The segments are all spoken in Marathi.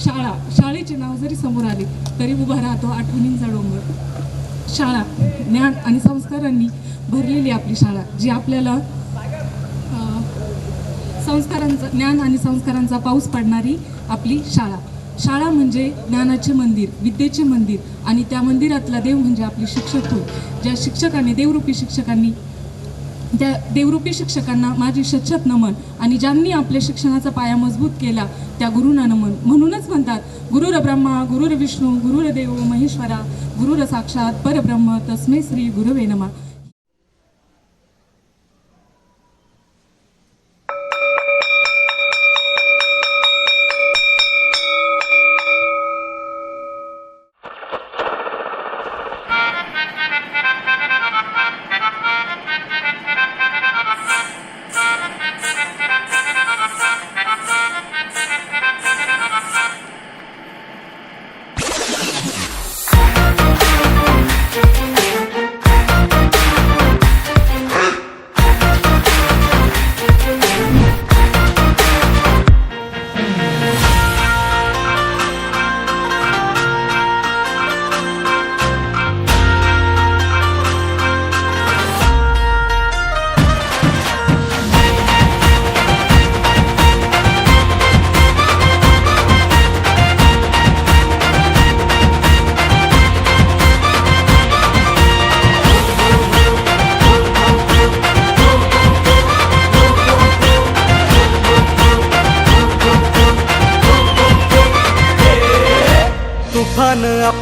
शाळा शाळेचे नाव जरी समोर आले तरी उभा राहतो आठवणींचा डोंगर. शाळा ज्ञान आणि संस्कारांनी भरलेली आपली शाळा जी आपल्याला संस्कारांचा ज्ञान आणि संस्कारांचा पाऊस पाडणारी आपली शाळा. शाळा म्हणजे ज्ञानाचे मंदिर विद्येचे मंदिर आणि त्या मंदिरातला देव म्हणजे आपली शिक्षक होय ज्या शिक्षकांनी देवरूपी शिक्षकांनी त्या देवरूपी शिक्षकांना माझी शतशत नमन आणि ज्यांनी आपल्या शिक्षणाचा पाया मजबूत केला त्या गुरुना नमन म्हणूनच म्हणतात गुरुर ब्रह्मा गुरुर विष्णू गुरुर देव महेश्वरा गुरुर साक्षात परब्रह्म तस्मे श्री गुरुवे नमा.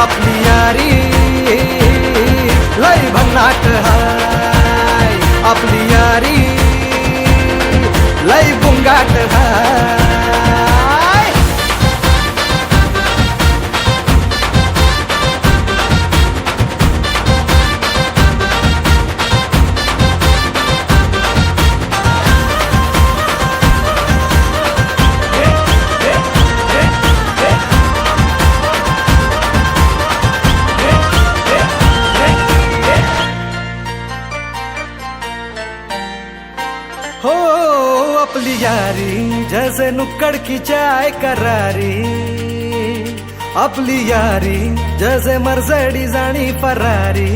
आपली यारी. लय भन्नाट हाय आपली यारी. लय बुंगाट हाय. जैसे नुक्कड़ की चाय करारी। आपली यारी जसे मरसडी जाणी फरारी।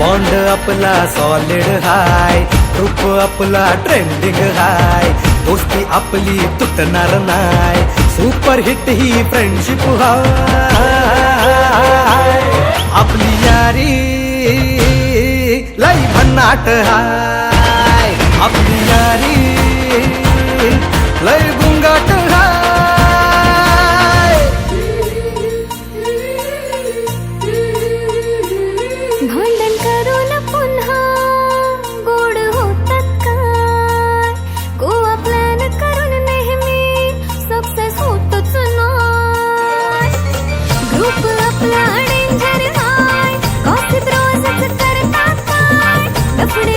बॉन्ड आपला सॉलिड हाय ग्रुप आपला ट्रेंडिंग हाय दोस्ती आपली तुटणार नाय सुपर हिट ही फ्रेंडशिप हाय। आपली यारी लई भन्नाट हाय। आपली काय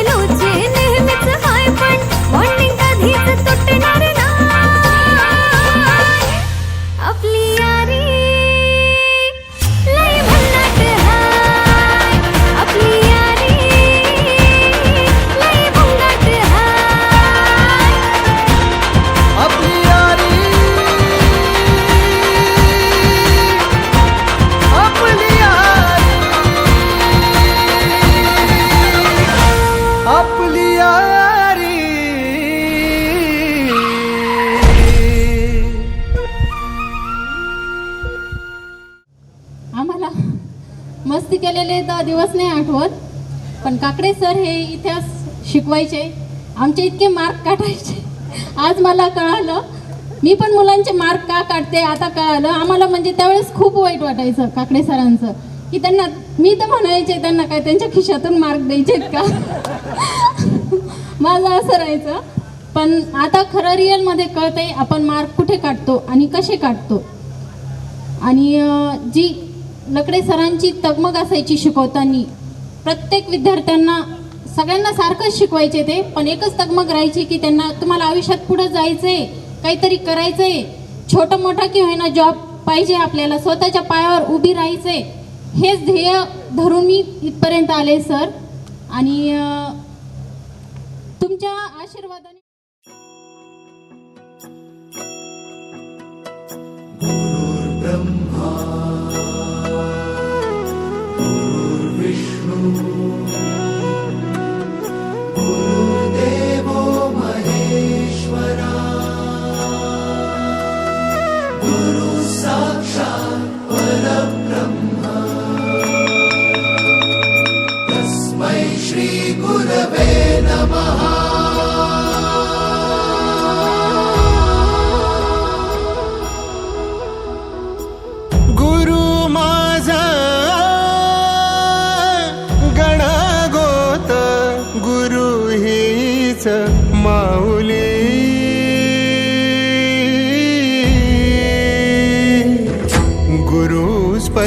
मस्ती केलेले तर दिवस नाही आठवत. पण काकडे सर हे इतिहास शिकवायचे. आमचे इतके मार्क काढायचे. आज मला कळालं मी पण मुलांचे मार्क का काढते आता कळालं. आम्हाला म्हणजे त्यावेळेस खूप वाईट वाटायचं काकडे सरांचं. की त्यांना मी तर म्हणायचे त्यांना काय त्यांच्या खिशातून मार्क द्यायचेत का? माझं असं राहायचं. पण आता खरं रिअलमध्ये कळतंय आपण मार्क कुठे काढतो आणि कसे काढतो. आणि जी लकडे सरांची तगमग असायची शिकवताना. प्रत्येक विद्यार्थ्यांना सगळ्यांना सारखंच शिकवायचे ते पण एकच तगमग राहायची की त्यांना तुम्हाला आयुष्यात पुढे जायचंय काहीतरी करायचंय. छोटं मोठा की होईना जॉब पाहिजे आपल्याला स्वतःच्या पायावर उभी राहायचंय. हेच ध्येय धरून मी इथपर्यंत आले सर. आणि तुमच्या आशीर्वादाने ब्रह्मा